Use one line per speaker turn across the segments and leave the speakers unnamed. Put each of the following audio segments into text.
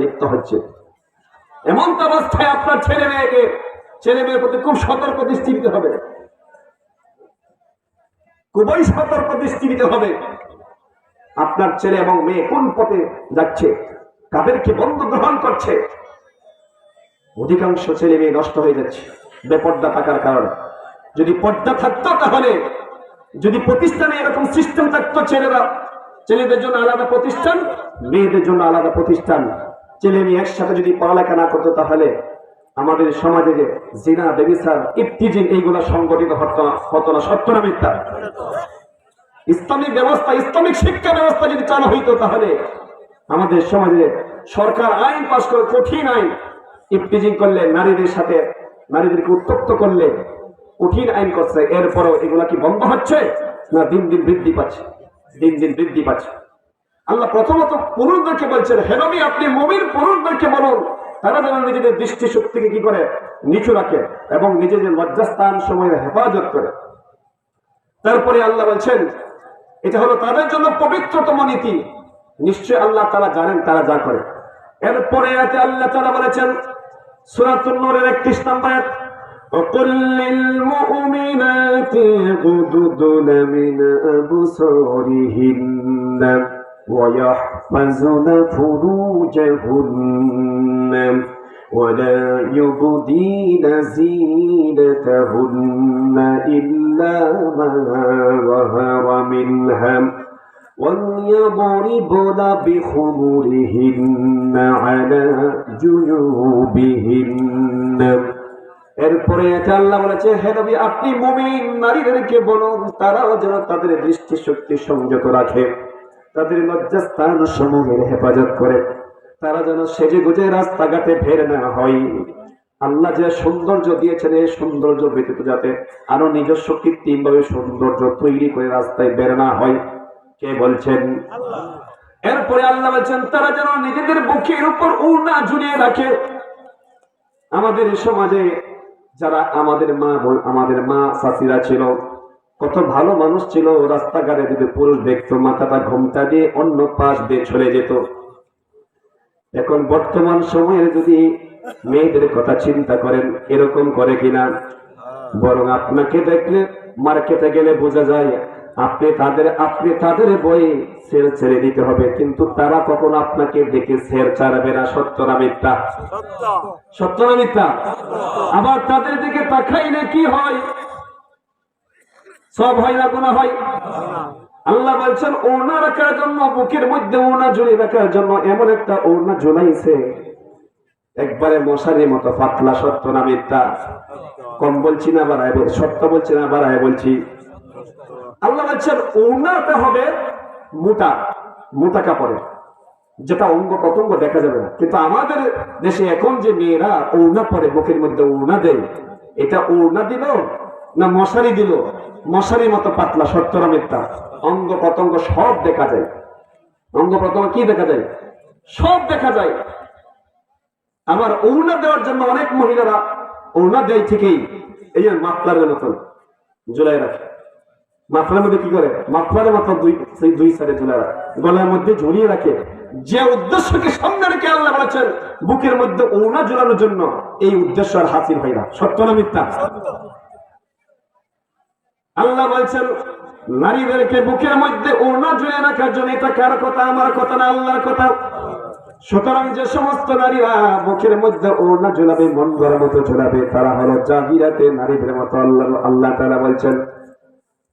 লিপ্ত হচ্ছে। এমন তো অবস্থায় আপনার ছেলে মেয়েকে, ছেলে মেয়ের প্রতি খুব সতর্ক দৃষ্টি দিতে হবে। খুবই সতর্ক দৃষ্টি দিতে হবে। আপনার ছেলে এবং মেয়ে কোন পথে যাচ্ছে, কাদেরকে বন্ধু গ্রহণ করছে? অধিকাংশ ছেলে মেয়ে নষ্ট হয়ে যাচ্ছে, বেপর্দা থাকার কারণে। যদি পর্দা থাকতো তাহলে, যদি প্রতিষ্ঠানে এরকম সিস্টেম থাকতো ছেলেরা, ছেলেদের জন্য আলাদা প্রতিষ্ঠান, মেয়েদের জন্য আলাদা প্রতিষ্ঠান। ছেলে মেয়ে একসাথে যদি পড়ালেখা না করতো তাহলে আমাদের সমাজে যে জিনা বেবিসার ইফতিজিন, এইগুলা সংগঠিত হতো না সত্য না মিথ্যা? ইসলামিক ব্যবস্থা, ইসলামিক শিক্ষা ব্যবস্থা যদি চালু হইতো তাহলে আমাদের সমাজে সরকার আইন পাশ করে কঠিন আইন। ইফতিজিং করলে নারীদের সাথে, নারীদেরকে উত্তপ্ত করলে কঠিন আইন করছে। এরপরও এগুলা কি বন্ধ হচ্ছে না দিন দিন বৃদ্ধি পাচ্ছে? দিন দিন বৃদ্ধি পাচ্ছে। আল্লাহ প্রথমত পুরুষদেরকে বলছেন হেনবি আপনি মমিন পুরুষদেরকে বলুন তারা যেন নিজেদের দৃষ্টি শক্তিকে কি করে নিচু রাখে এবং নিজেদের লজ্জাস্থান সময়ের হেফাজত করে তারপরে আল্লাহ বলছেন এটা হলো তাদের জন্য পবিত্রতম নীতি নিশ্চয় আল্লাহ তারা জানেন তারা যা করে এরপরে আয়াতে আল্লাহ তারা বলেছেন সূরাতুন নূরের 31 নম্বর আয়াত وقل للمؤمنات يغضضن من أبصارهن ويحفظن فروجهن ولا يبدين زينتهن إلا ما ظهر منها وليضربن بخمرهن على جيوبهن এরপরে এটা আল্লাহ বলেছে হে নবী আপনি মুমিন নারীদেরকে বলুন তারাও যেন তাদের দৃষ্টি শক্তি সংযত রাখে তাদের লজ্জাস্থান সমূহের হেফাজত করে। তারা যেন সেজে গুজে রাস্তাঘাটে ফের না হয়। আল্লাহ যে সৌন্দর্য দিয়েছেন, এই সৌন্দর্য ব্যতীত যাতে আরও নিজস্ব কৃত্রিম ভাবে সৌন্দর্য তৈরি করে রাস্তায় বের না হয়। কে বলছেন? এরপরে আল্লাহ বলছেন, তারা যেন নিজেদের বুকের উপর উড়না ঝুলিয়ে রাখে। আমাদের সমাজে যারা আমাদের মা আমাদের মা চাষিরা ছিল কত ভালো মানুষ ছিল রাস্তাঘাটে যদি পুরুষ দেখতো মাথাটা ঘুমটা দিয়ে অন্য পাশ দিয়ে চলে যেত। এখন বর্তমান সময়ে যদি মেয়েদের কথা চিন্তা করেন এরকম করে কিনা? বরং আপনাকে দেখলে মার্কেটে গেলে বোঝা যায় আপনি তাদের আপনি তাদের বই সেল ছেড়ে দিতে হবে। কিন্তু তারা কখনো আপনাকে দেখে সেল ছাড়বে না সত্য না মিথ্যা? সত্য না মিথ্যা? আবার তাদের দিকে তাকাইলে কি হয়? সব হয় না গুণা হয়? আল্লাহ বলছেন, ওড়না রাখার জন্য, বুকের মধ্যে ওনা ঝুলি রাখার জন্য এমন একটা ওড়না ঝুলাইছে। একবারে মশারির মতো, পাতলা সত্য না মিথ্যা? কম বলছি না, বাড়ায় সত্য বলছি না, বাড়ায় বলছি। আল্লাহ বলছেন, ওড়নাটা হবে মোটা মোটা কাপড়ের যেটা অঙ্গ প্রত্যঙ্গ দেখা যাবে না। কিন্তু আমাদের দেশে এখন যে মেয়েরা ওড়না পরে, বুকের মধ্যে ওড়না দেয়, এটা ওড়না দিল না মশারি দিল। মশারির মতো পাতলা, সত্তরা মিথ্যা অঙ্গ প্রত্যঙ্গ সব দেখা যায়। অঙ্গ প্রত্যঙ্গ কি দেখা যায়? সব দেখা যায়। আবার ওড়না দেওয়ার জন্য অনেক মহিলারা ওড়না দেয় ঠিকই। এই যে মাফলারের মতন জুলাই রাখে। মাফলার মধ্যে কি করে? মাফলারের মতো দুই, সেই দুই সাইডে ঝুলে রাখে। গলার মধ্যে ঝুলিয়ে রাখে। যে উদ্দেশ্যকে সামনে রেখে আল্লাহ বলেছেন, বুকের মধ্যে ওনা ঝুলানোর জন্য এই উদ্দেশ্য আর হাসিল হয় না। সত্য না মিথ্যা আল্লাহ বলছেন, নারীদেরকে বুকের মধ্যে ওনা ঝুলে রাখার জন্য এটা কার কথা? আমার কথা না আল্লাহর কথা? সুতরাং যে সমস্ত নারীরা মুখের মধ্যে ওড়না ঝুলাবে মন মতো ঝুলাবে, তারা হলো জাহিরাতে নারীদের মতো। আল্লাহ আল্লাহ তারা বলছেন,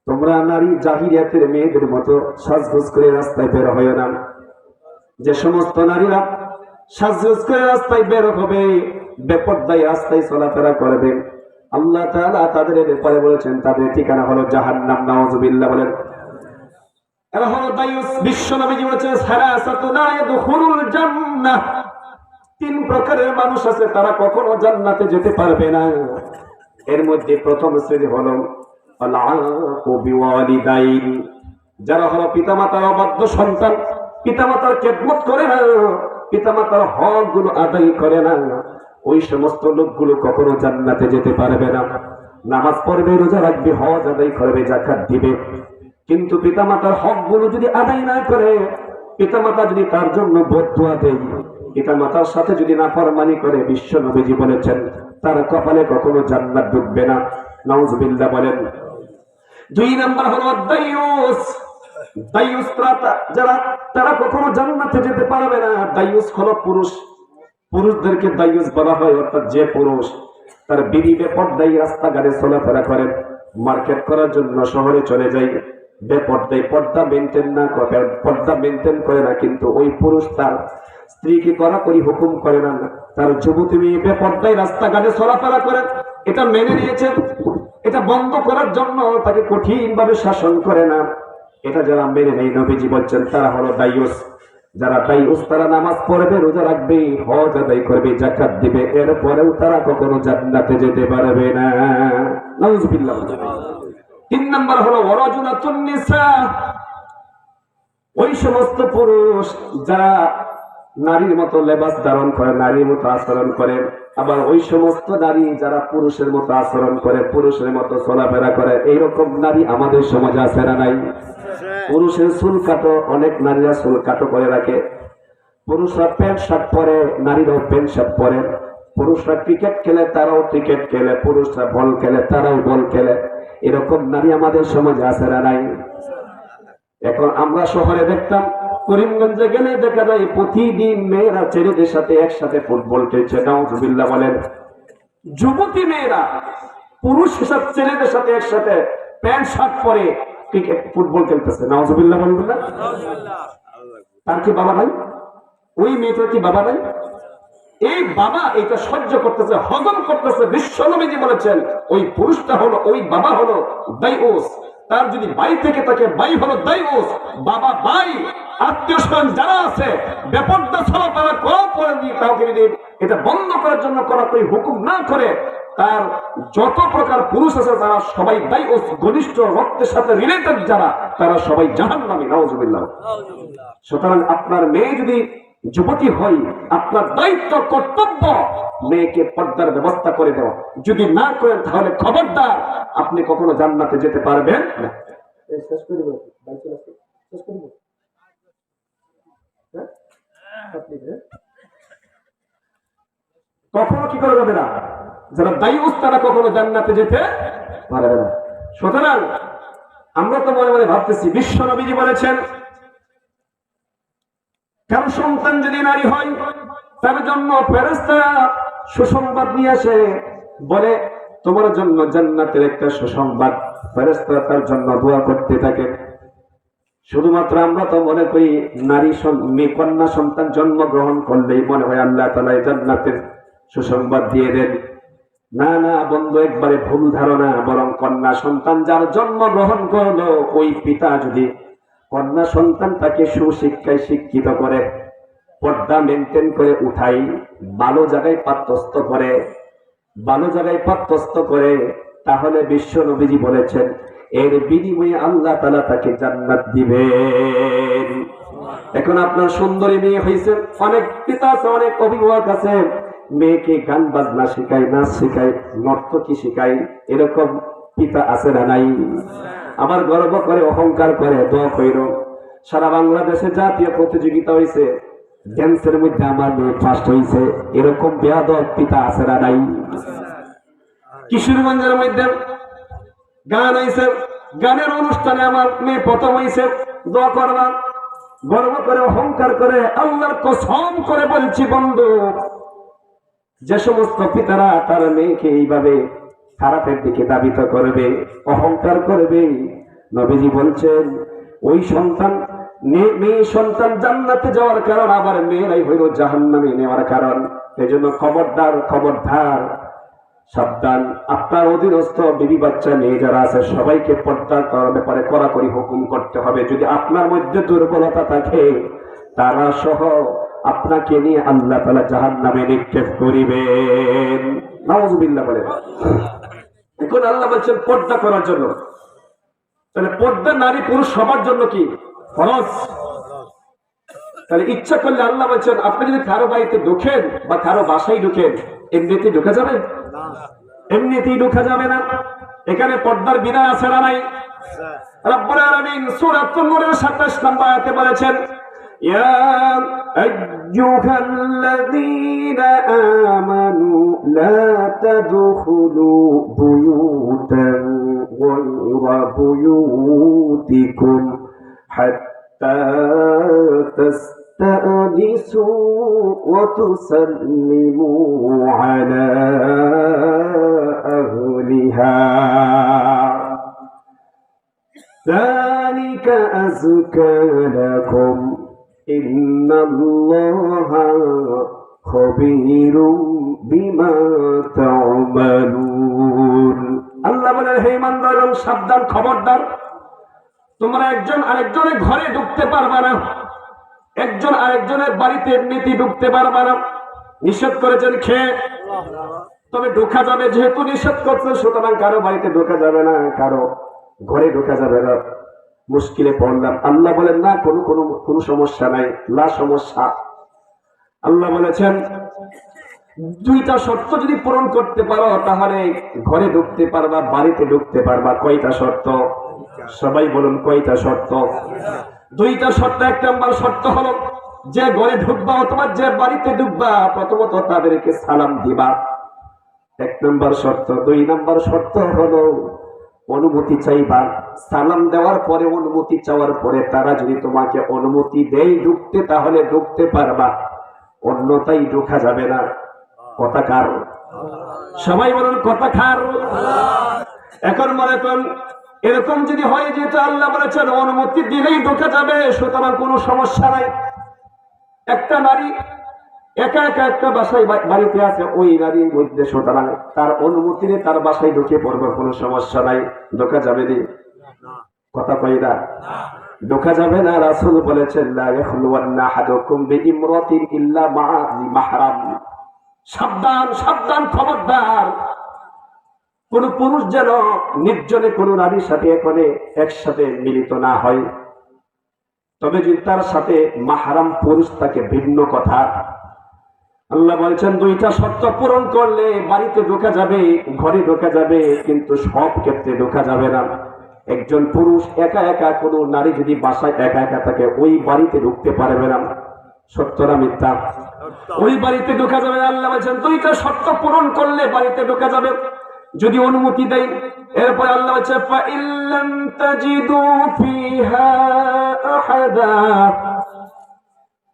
তোমরা নারী জাহিরিয়াতের মেয়েদের মতো সাজগোজ করে রাস্তায় বের হয় না। যে সমস্ত নারীরা সাজগোজ করে রাস্তায় বের হবে, বেপর্দায় রাস্তায় চলাফেরা করবে। আল্লাহ তাআলা তাদের ব্যাপারে বলেছেন, তাদের ঠিকানা হলো জাহান্নাম, নাউজুবিল্লাহ বলেন। এরা হলো দায়ুস, বিশ্ব নবীজি বলেছেন সারাসাতু লা ইয়াদখুলুল তিন প্রকারের মানুষ আছে, তারা কখনো জান্নাতে যেতে পারবে না। এর মধ্যে প্রথম শ্রেণি হলো যারা হলো পিতামাতার অবাধ্য সন্তান, পিতামাতার খেদমত করে না, পিতামাতার হকগুলো আদায় করে না। ওই সমস্ত লোকগুলো কখনো জান্নাতে যেতে পারবে না। নামাজ পড়বে, রোজা রাখবে, হজ আদায় করবে জাকাত দিবে। কিন্তু পিতামাতার হকগুলো যদি আদায় না করে, পিতামাতা যদি তার জন্য বদুয়া দেয় পিতা মাতার সাথে যদি না ফরমানি করে, বিশ্ব নবীজি বলেছেন, তার কপালে কখনো জান্নাত ঢুকবে না। নাউজুবিল্লাহ বলেন। দুই নাম্বার হলো দায়ুস দায়ুস যারা, তারা কখনো জান্নাতে যেতে পারবে না। দায়ুস হলো পুরুষ। পুরুষদেরকে দায়ুস বলা হয়, অর্থাৎ যে পুরুষ তার বিবি বেপর্দায় রাস্তাঘাটে চলাফেরা করে, মার্কেট করার জন্য শহরে চলে যায়। ওই হুকুম করে না। তার এটা মেনে নিয়েছে। এটা বন্ধ করার জন্য শাসন করে না। এটা যারা মেনে নেই নবীজি বলছেন, তারা হলো দায়ুস। যারা দায়ুস তারা নামাজ পড়বে, রোজা রাখবে, হজ আদায় করবে জাকাত দিবে, এরপরেও তারা কখনো জান্নাতে যেতে পারবে না। তিন নাম্বার হলো, ওয়ারাজুলাতুন নিসা। ওই সমস্ত পুরুষ যারা নারীর মতো লেবাস ধারণ করে, নারীর মতো আচরণ করে, আবার ওই সমস্ত নারী যারা পুরুষের মতো আচরণ করে, পুরুষের মতো চলাফেরা করে, এইরকম নারী আমাদের সমাজে আছে না নাই? পুরুষের চুল কাটো অনেক নারীরা চুল কাটো করে রাখে। পুরুষরা প্যান্ট শার্ট পরে, নারীরাও প্যান্ট শার্ট পরে। পুরুষরা ক্রিকেট খেলে, তারাও ক্রিকেট খেলে। পুরুষরা বল খেলে, তারাও বল খেলে। এরকম নারী আমাদের সমাজে আছে না নাই? এখন আমরা শহরে দেখতাম, করিমগঞ্জে গেলে দেখা যায় প্রতিদিন মেয়েরা ছেলেদের সাথে একসাথে ফুটবল খেলছে। নাউজুবিল্লাহ বলেন, যুবতী মেয়েরা পুরুষ হিসাব ছেলেদের সাথে একসাথে প্যান্ট শার্ট পরে ক্রিকেট ফুটবল খেলতেছে নাউজুবিল্লাহ বলবেন তার কি বাবা নাই? ওই মেয়েটার কি বাবা নাই? এই বাবা এটা সহ্য করতেছে, হজম করতেছে বিশ্বনবীজি বলেছেন, ওই পুরুষটা হলো, ওই বাবা হলো তার যদি বাই থেকে থাকে বাই হলো দাইওস বাবা বাই আত্মীয় স্বজন যারা আছে, বেপর্দা ছাড়া তারা কম করে দিয়ে কাউকে যদি এটা বন্ধ করার জন্য করা કોઈ হুকুম না করে, তার যত প্রকার পুরুষ আছে, তারা সবাই দাইওস ঘনিষ্ঠ রক্তের সাথে রিলেটেড যারা, তারা সবাই জাহান্নামী, নাউজুবিল্লাহ। সুতরাং আপনার মেয়ে যদি যুবতী হই আপনার দায়িত্ব কর্তব্য মেয়েকে পর্দার ব্যবস্থা করে দেওয়া। যদি না করেন তাহলে খবরদার আপনি কখনো জান্নাতে যেতে পারবেন না। শেষ। শেষ হ্যাঁ? কখনো কি করা যাবে না? যারা দায়ুস তারা কখনো জান্নাতে যেতে পারবে না। সুতরাং আমরা তো মনে মনে ভাবতেছি বিশ্ব নবীজি বলেছেন কারও সন্তান যদি নারী হয়? তার জন্য ফেরেস্তা সুসংবাদ নিয়ে আসে। বলে, তোমার জন্য জান্নাতের একটা সুসংবাদ। ফেরেস্তা তার জন্য দোয়া করতে থাকে। শুধুমাত্র আমরা তো মনে করি, নারী মেয়ে কন্যা সন্তান জন্মগ্রহণ করলেই মনে হয় আল্লাহ তালা জান্নাতের সুসংবাদ দিয়ে দেন। না না, বন্ধু, একবারে ভুল ধারণা। বরং কন্যা সন্তান যার জন্ম গ্রহণ করল, ওই পিতা যদি কন্যা সন্তান তাকে সুশিক্ষায় শিক্ষিত করে পর্দা মেনটেন করে উঠাই ভালো জায়গায় পাত্রস্থ করে। ভালো জায়গায় পাত্রস্থ করে, তাহলে বিশ্ব নবীজি বলেছেন, এর বিনিময়ে আল্লাহ তালা তাকে জান্নাত দিবেন। এখন আপনার সুন্দরী মেয়ে হয়েছে অনেক পিতা আছে, অনেক অভিভাবক আছে। মেয়েকে গান বাজনা শেখায়, নাচ শেখায়, নর্তকী শেখায়, এরকম পিতা আছে না নাই? আবার গর্ব করে, অহংকার করে, দোয়া সারা বাংলাদেশে জাতীয় প্রতিযোগিতা হয়েছে ড্যান্সের মধ্যে আমার মেয়ে ফার্স্ট হয়েছে এরকম বেয়াদব পিতা আছে না নাই? কিশোরগঞ্জের মধ্যে গান হয়েছে গানের অনুষ্ঠানে আমার মেয়ে প্রথম হয়েছে দোয়া করবা। গর্ব করে, অহংকার করে, আল্লাহর কসম করে বলছি, বন্ধু, যে সমস্ত পিতারা তার মেয়েকে এইভাবে খারাপের দিকে দাবিত করবে, অহংকার করবে। নবীজি বলছেন, ওই সন্তান, মেয়ে- সন্তান জান্নাতে যাওয়ার কারণ, আবার মেয়েরাই হইল জাহান্নামে নেওয়ার কারণ। এই জন্য খবরদার খবরদার সাবধান। আপনার অধীনস্থ বিবি বাচ্চা, মেয়ে যারা আছে, সবাইকে পর্দা করার ব্যাপারে কড়াকড়ি হুকুম করতে হবে। যদি আপনার মধ্যে দুর্বলতা থাকে, তারা সহ আপনাকে নিয়ে আল্লাহ তালা জাহান নামে নিক্ষেপ করিবেন। নাউজুবিল্লাহ বলে। এখন আল্লাহ বলছেন পর্দা করার জন্য। তাহলে পর্দা নারী পুরুষ সবার জন্য কি? ফরজ। তাহলে ইচ্ছা করলে আল্লাহ বলছেন আপনি যদি কারও বাড়িতে ঢুকেন বা কারও বাসায় ঢুকেন এমনিতেই ঢুকে যাবে? এমনিতেই ঢুকা যাবে না। এখানে পর্দার বিধান আছে না নাই? রব্বুল আলামিন সূরা তুর-নূরের 27 নম্বর আয়াতে বলেছেন يا أيها الذين آمنوا لا تدخلوا بيوتا غير بيوتكم حتى تستأنسوا وتسلموا على أهلها. ذلك أزكى لكم. ইন্নাল্লাহা খবীরুম বিমা আল্লাহ বলেন, হে সাবধান খবরদার, তোমরা একজন আরেকজনের ঘরে ঢুকতে পারবা না। একজন আরেকজনের বাড়িতে এমনিতে ঢুকতে পারবা না। নিষেধ করেছেন খেয়ে তবে ঢোকা যাবে, যেহেতু নিষেধ করছে সুতরাং কারও বাড়িতে ঢোকা যাবে না, কারও ঘরে ঢোকা যাবে না। মুশকিলে পড়লাম। আল্লাহ বলেন, না, কোনো কোনো কোনো সমস্যা নাই লা সমস্যা। আল্লাহ বলেছেন, দুইটা শর্ত যদি পূরণ করতে পারো, তাহলে ঘরে ঢুকতে পারবা, বাড়িতে ঢুকতে পারবা। কয়টা শর্ত? সবাই বলুন, কয়টা শর্ত? দুইটা শর্ত, এক নম্বর শর্ত হলো, যে ঘরে ঢুকবা অথবা যে বাড়িতে ঢুকবা, প্রথমত তাদেরকে সালাম দিবা। এক নম্বর শর্ত। দুই নম্বর শর্ত হলো অনুমতি চাইবা। সালাম দেওয়ার পরে অনুমতি চাওয়ার পরে তারা যদি তোমাকে অনুমতি দেয় ঢুকতে, তাহলে ঢুকতে পারবা। অন্যতাই ঢোকা যাবে না। কথা কার? সবাই বলুন, কথা খার এখন মনে করুন, এরকম যদি হয় যেটা আল্লাহ বলেছেন, অনুমতি দিলেই ঢোকা যাবে, সুতরাং কোনো সমস্যা নাই। একটা নারী একা একা একটা বাসায় বাড়িতে আছে, ওই নারীর মধ্যে সুতরাং তার অনুমতি নিয়ে তার বাসায় ঢুকে পড়বে কোনো সমস্যা নাই। ঢোকা যাবে নি? কথা কই না। ঢোকা যাবে না? রাসুল বলেছেন সাবধান সাবধান, খবরদার। কোন পুরুষ যেন নির্জনে কোন নারীর সাথে এখানে একসাথে মিলিত না হয়। তবে যদি তার সাথে মাহারাম পুরুষ তাকে ভিন্ন কথা। আল্লাহ বলছেন, দুইটা শর্ত পূরণ করলে বাড়িতে ঢোকা যাবে, ঘরে ঢোকা যাবে, কিন্তু সব ক্ষেত্রে ঢোকা যাবে না। একজন পুরুষ একা একা কোনো নারী যদি বাসায় একা একা থাকে, ওই বাড়িতে ঢুকতে পারবে না। সত্য না মিথ্যা? ওই বাড়িতে ঢোকা যাবে আল্লাহ বলছেন, দুইটা শর্ত পূরণ করলে বাড়িতে ঢোকা যাবে। যদি অনুমতি দেয়, এরপর আল্লাহ বলছে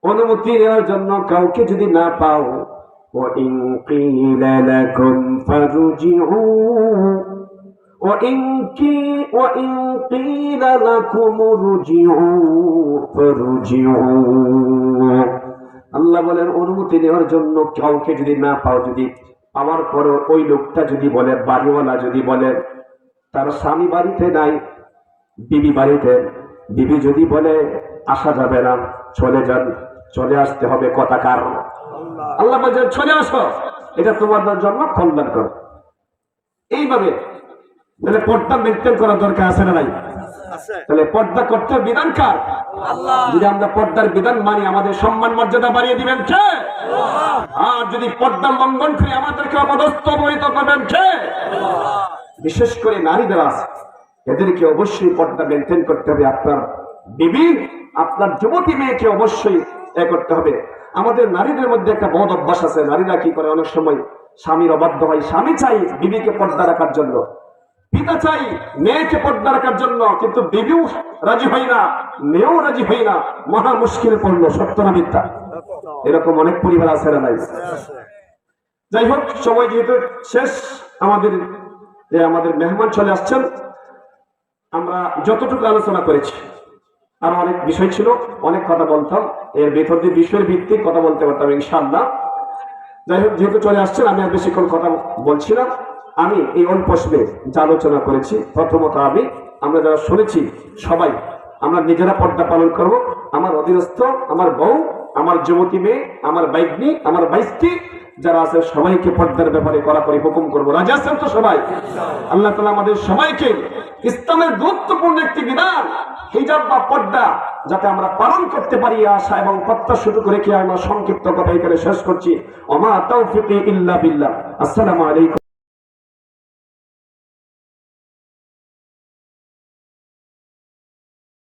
অনুমতি নেওয়ার জন্য কাউকে যদি না পাও وإن قيل لكم فارجعوا وإن قي- وإن قيل لكم ارجعوا فارجعوا আল্লাহ বলেন অনুমতি নেওয়ার জন্য কাউকে যদি না পাও যদি পাওয়ার পরে ওই লোকটা যদি বলে বাড়িওয়ালা যদি বলে তার স্বামী বাড়িতে নাই বিবি বাড়িতে বিবি যদি বলে আসা যাবে না চলে যান চলে আসতে হবে কথা কার আল্লাহ বলছেন চলে আসো। এটা তোমাদের জন্য কল্যাণ কর। এইভাবে তাহলে পর্দা মেনটেন করার দরকার আছে না নাই? তাহলে পর্দা করতে বিধান কার? যদি আমরা পর্দার বিধান মানি আমাদের সম্মান মর্যাদা বাড়িয়ে দিবেন কে? আর যদি পর্দা লঙ্ঘন করে আমাদেরকে অপদস্থ অবহিত করবেন কে? বিশেষ করে নারীদের আছে। এদেরকে অবশ্যই পর্দা মেনটেন করতে হবে। আপনার বিবি আপনার যুবতী মেয়েকে অবশ্যই এ করতে হবে। আমাদের নারীদের মধ্যে একটা বদ অভ্যাস আছে, নারীরা কি করে? অনেক সময় স্বামীর অবাধ্য হয়। স্বামী চাই বিবিকে পর্দা রাখার জন্য। পিতা চাই মেয়েকে পর্দা রাখার জন্য। কিন্তু বিবিও রাজি হয় না, মেয়েও রাজি হয় না। মহা মুশকিল পড়ল, সত্য না মিথ্যা? এরকম অনেক পরিবার আছে না যাই হোক, সময় যেহেতু শেষ, আমাদের যে আমাদের মেহমান চলে আসছেন, আমরা যতটুকু আলোচনা করেছি আর অনেক বিষয় ছিল, অনেক কথা বলতাম। এর ভেতর দিয়ে বিষয়ের ভিত্তিক কথা বলতে পারতাম ইনশাল্লাহ যাই হোক, যেহেতু চলে আসছেন, আমি আর বেশিক্ষণ কথা বলছিলাম আমি এই অল্প যা আলোচনা করেছি, প্রথমত আমি, আমরা যারা শুনেছি, সবাই, আমরা নিজেরা পর্দা পালন করব। আমার অধীনস্থ, আমার বউ আমার যুবতী মেয়ে, আমার বাইকনি আমার বাইস্তি যারা আছে সবাইকে পর্দার ব্যাপারে কড়াকড়ি হুকুম করব। রাজা আছেন তো সবাই? আল্লাহ তালা আমাদের সবাইকে ইসলামের গুরুত্বপূর্ণ একটি বিধান, হিজাব বা পর্দা, যাতে আমরা পালন করতে পারি আশা এবং প্রত্যাশা শুরু করে কি আমার সংক্ষিপ্ত কথা এখানে শেষ করছি। অমা তৌফিক ইল্লা বিল্লাহ। আসসালামু আলাইকুম।